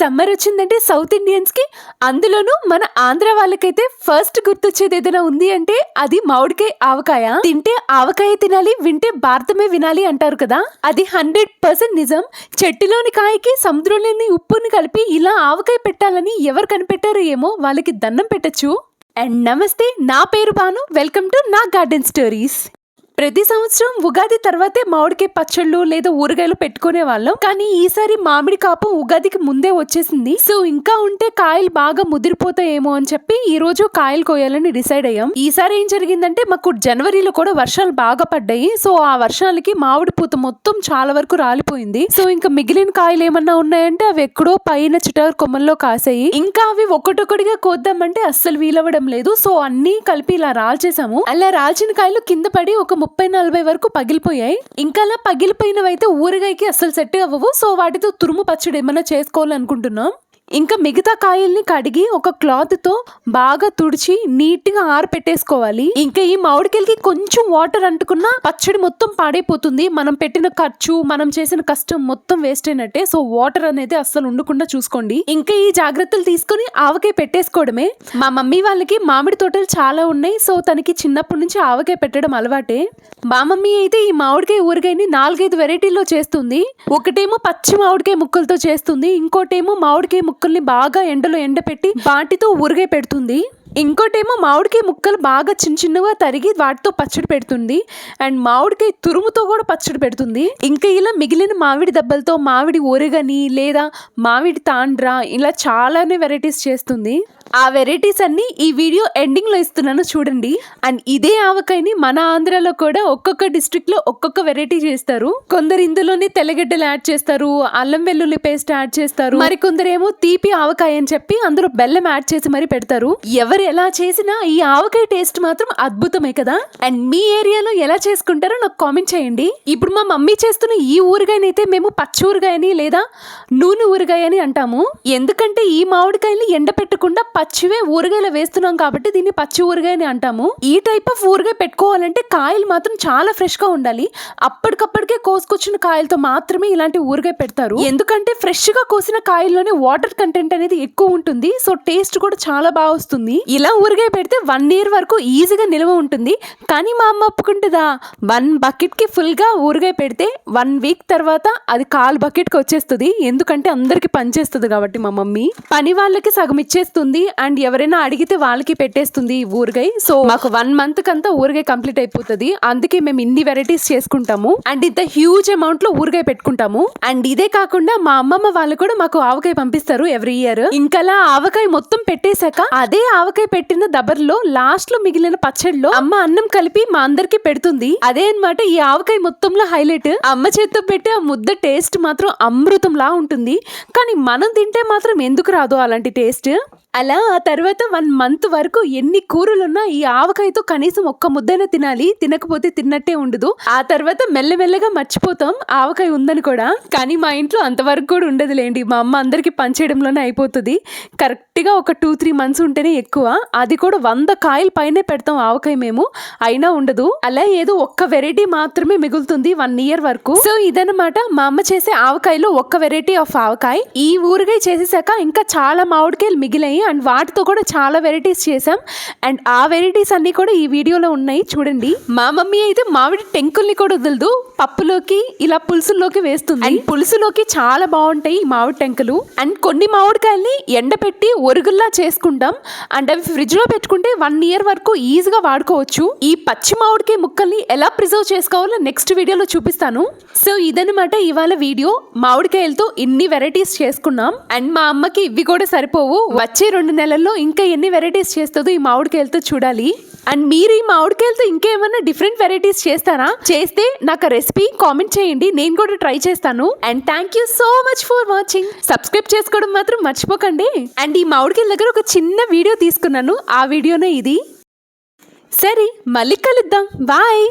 Summer వచ్చిందంటే south ఇండియన్స్కి అందులోనూ మన ఆంధ్ర వాళ్ళకైతే ఫస్ట్ గుర్తొచ్చేది ఏదైనా ఉంది అంటే అది మామిడికాయ ఆవకాయ. తింటే ఆవకాయ తినాలి వింటే భారతమే వినాలి అంటారు కదా? అది హండ్రెడ్ పర్సెంట్ నిజం. చెట్టులోని కాయకి సముద్రంలోని ఉప్పుని కలిపి ఇలా ఆవకాయ పెట్టాలని ఎవరు కనిపెట్టారో ఏమో వాళ్ళకి దండం పెట్టచ్చు. అండ్ నమస్తే నా పేరు బాను వెల్కమ్ టు నా గార్డెన్ స్టోరీస్. ప్రతి సంవత్సరం ఉగాది తర్వాతే మామిడికాయ పచ్చళ్ళు లేదా ఊరగాయలు పెట్టుకునే వాళ్ళం. కానీ ఈసారి మామిడి కాపు ఉగాదికి ముందే వచ్చేసింది. సో ఇంకా ఉంటే కాయలు బాగా ముదిరిపోతాయేమో అని చెప్పి ఈ రోజు కాయలు కోయాలని డిసైడ్ అయ్యాం. ఈసారి ఏం జరిగిందంటే మాకు జనవరిలో కూడా వర్షాలు బాగా పడ్డాయి. సో ఆ వర్షాలకి మామిడి పూత మొత్తం చాలా వరకు రాలిపోయింది. సో ఇంకా మిగిలిన కాయలు ఏమన్నా ఉన్నాయంటే అవి ఎక్కడో పైన చిటారు కొమ్మల్లో కాసాయి. ఇంకా అవి ఒక్కటొక్కటిగా కోద్దామంటే అస్సలు వీలవ్వడం లేదు. సో అన్ని కలిపి ఇలా రాల్చేసాము. అలా రాల్చిన కాయలు కింద పడి ఒక ముప్పై నలభై వరకు పగిలిపోయాయి. ఇంకా అలా పగిలిపోయినవైతే ఊరగాయకి అస్సలు సెట్ అవ్వవు. సో వాటితో తురుము పచ్చడి ఏమైనా చేసుకోవాలనుకుంటున్నాం? ఇంకా మిగతా కాయల్ని కడిగి ఒక క్లాత్తో బాగా తుడిచి నీట్గా ఆరపెట్టేసుకోవాలి. ఇంకా ఈ మామిడికాయలకి కొంచెం వాటర్ అంటుకున్నా పచ్చడి మొత్తం పాడైపోతుంది. మనం పెట్టిన ఖర్చు మనం చేసిన కష్టం మొత్తం వేస్ట్ అయినట్టే. సో వాటర్ అనేది అస్సలు ఉండకుండా చూసుకోండి. ఇంకా ఈ జాగ్రత్తలు తీసుకొని ఆవకాయ పెట్టేసుకోవడమే. మా మమ్మీ వాళ్ళకి మామిడి తోటలు చాలా ఉన్నాయి. సో తనకి చిన్నప్పటి నుంచి ఆవకాయ పెట్టడం అలవాటే. మా మమ్మీ అయితే ఈ మామిడికాయ ఊరగాయని నాలుగైదు వెరైటీలో చేస్తుంది. ఒకటేమో పచ్చి మామిడికాయ ముక్కలతో చేస్తుంది. ఇంకోటేమో మామిడికాయ ముక్కల్ని బాగా ఎండలో ఎండపెట్టి వాటితో ఊరగాయ పెడుతుంది. ఇంకోటేమో మామిడికాయ ముక్కలు బాగా చిన్న చిన్నగా తరిగి వాటితో పచ్చడి పెడుతుంది. అండ్ మామిడికాయ తురుముతో కూడా పచ్చడి పెడుతుంది. ఇంకా ఇలా మిగిలిన మామిడి దెబ్బలతో మామిడి ఊరగని లేదా మామిడి తాండ్రా ఇలా చాలానే వెరైటీస్ చేస్తుంది. ఆ వెరైటీస్ అన్ని ఈ వీడియో ఎండింగ్లో ఇస్తున్నాను చూడండి. అండ్ ఇదే ఆవకాయని మన ఆంధ్రాలో కూడా ఒక్కొక్క డిస్ట్రిక్ట్లో ఒక్కొక్క వెరైటీ చేస్తారు. కొందరు ఇందులోనే తెల్లగడ్డలు యాడ్ చేస్తారు అల్లం వెల్లుల్లి పేస్ట్ యాడ్ చేస్తారు. మరి కొందరేమో తీపి ఆవకాయ అని చెప్పి అందులో బెల్లం యాడ్ చేసి మరి పెడతారు. ఎవరు ఎలా చేసినా ఈ ఆవకాయ టేస్ట్ మాత్రం అద్భుతమే కదా? అండ్ మీ ఏరియాలో ఎలా చేసుకుంటారో నాకు కామెంట్ చేయండి. ఇప్పుడు మా మమ్మీ చేస్తున్న ఈ ఊరగాయనైతే మేము పచ్చి ఊరగాయని లేదా నూనె ఊరగాయ అని అంటాము. ఎందుకంటే ఈ మామిడికాయని ఎండపెట్టకుండా పచ్చివే ఊరగాయలు వేస్తున్నాం కాబట్టి దీన్ని పచ్చి ఊరగాయ అని అంటాము. ఈ టైప్ ఆఫ్ ఊరగాయ పెట్టుకోవాలంటే కాయలు మాత్రం చాలా ఫ్రెష్గా ఉండాలి. అప్పటికప్పటికే కోసుకొచ్చిన కాయలతో మాత్రమే ఇలాంటి ఊరగాయ పెడతారు. ఎందుకంటే ఫ్రెష్గా కోసిన కాయల్లోనే వాటర్ కంటెంట్ అనేది ఎక్కువ ఉంటుంది. సో టేస్ట్ కూడా చాలా బాగా వస్తుంది. ఇలా ఊరగాయ పెడితే వన్ ఇయర్ వరకు ఈజీగా నిల్వ ఉంటుంది. కానీ మా అమ్మ ఒప్పుకుంటుందా? వన్ బకెట్కి ఫుల్గా ఊరగాయ పెడితే వన్ వీక్ తర్వాత అది కాలు బకెట్కి వచ్చేస్తుంది. ఎందుకంటే అందరికి పనిచేస్తుంది కాబట్టి మా మమ్మీ. పని వాళ్ళకి సగం ఇచ్చేస్తుంది. అండ్ ఎవరైనా అడిగితే వాళ్ళకి పెట్టేస్తుంది ఊరగాయ. సో మాకు వన్ మంత్ కంతా ఊరగాయ కంప్లీట్ అయిపోతుంది. అందుకే మేము ఇన్ని వెరైటీస్ చేసుకుంటాము. అండ్ ఇంత హ్యూజ్ అమౌంట్లో ఊరగాయ పెట్టుకుంటాము. అండ్ ఇదే కాకుండా మా అమ్మమ్మ వాళ్ళు కూడా మాకు ఆవకాయ పంపిస్తారు ఎవ్రీ ఇయర్ ఇంకలా ఆవకాయ మొత్తం పెట్టేశాక అదే ఆవకాయ పెట్టిన దబర్లో లాస్ట్లో మిగిలిన పచ్చడిలో అమ్మ అన్నం కలిపి మా అందరికి పెడుతుంది. అదే అన్నమాట ఈ ఆవకాయ మొత్తంలో హైలైట్ అమ్మ చేత్తో పెట్టే ఆ ముద్ద టేస్ట్ మాత్రం అమృతంలా ఉంటుంది. కానీ మనం తింటే మాత్రం ఎందుకు రాదు అలాంటి టేస్ట్ అలా ఆ తర్వాత వన్ మంత్ వరకు ఎన్ని కూరలున్నా ఈ ఆవకాయతో కనీసం ఒక్క ముద్దైనా తినాలి. తినకపోతే తిన్నట్టే ఉండదు. ఆ తర్వాత మెల్లమెల్లగా మర్చిపోతాం. ఆవకాయ ఉందని కూడా. కానీ మా ఇంట్లో అంతవరకు కూడా ఉండదులేండి. మా అమ్మ అందరికీ పంచేయడంలోనే అయిపోతుంది. కరెక్ట్గా ఒక టూ త్రీ మంత్స్ ఉంటేనే ఎక్కువ. అది కూడా వంద కాయల పైనే పెడతాం ఆవకాయ మేము. అయినా ఉండదు. అలా ఏదో ఒక్క వెరైటీ మాత్రమే మిగులుతుంది వన్ ఇయర్ వరకు. సో ఇదన్నమాట మా అమ్మ చేసే ఆవకాయలో ఒక్క వెరైటీ ఆఫ్ ఆవకాయ. ఈ ఊరికే చేసేసాక ఇంకా చాలా మామిడికాయలు మిగిలాయి. అండ్ వాటితో కూడా చాలా వెరైటీస్ చేసాం అండ్ ఆ వెరైటీస్ అన్నీ కూడా ఈ వీడియోలో ఉన్నాయి. చూడండి. మా మమ్మీ అయితే మామిడి టెంకుల్ని కూడా వదలదు. పప్పులోకి ఇలా పులుసుల్లోకి వేస్తుంది. అండ్ పులుసులోకి చాలా బాగుంటాయి ఈ మామిడి టెంకలు. అండ్ కొన్ని మామిడికాయల్ని ఎండపెట్టి ఒరుగుల్లా చేసుకుంటాం. అండ్ అవి ఫ్రిడ్జ్లో పెట్టుకుంటే వన్ ఇయర్ వరకు ఈజీగా వాడుకోవచ్చు. ఈ పచ్చి మామిడికాయ ముక్కల్ని ఎలా ప్రిజర్వ్ చేసుకోవాలో నెక్స్ట్ వీడియోలో చూపిస్తాను. సో ఇదనమాట ఇవాళ వీడియో. మామిడికాయలతో ఇన్ని వెరైటీస్ చేసుకున్నాం. అండ్ మా అమ్మకి ఇవి కూడా సరిపోవు. వచ్చే రెండు నెలల్లో ఇంకా ఎన్ని వెరైటీస్ చేస్తుందో ఈ మామిడికాయలతో చూడాలి. అండ్ మీరు ఈ మామిడికాయలతో ఇంకేమైనా డిఫరెంట్ వెరైటీస్ చేస్తారా? చేస్తే నాకు రెసిపీ కామెంట్ చేయండి. నేను కూడా ట్రై చేస్తాను. And thank you so much for watching subscribe చేసుకోవడం మాత్రం మర్చిపోకండి. అండ్ ఈ మామిడికాయల దగ్గర ఒక చిన్న వీడియో తీసుకున్నాను. ఆ వీడియోనే ఇది. సరే మళ్ళీ కలుద్దాం. బాయ్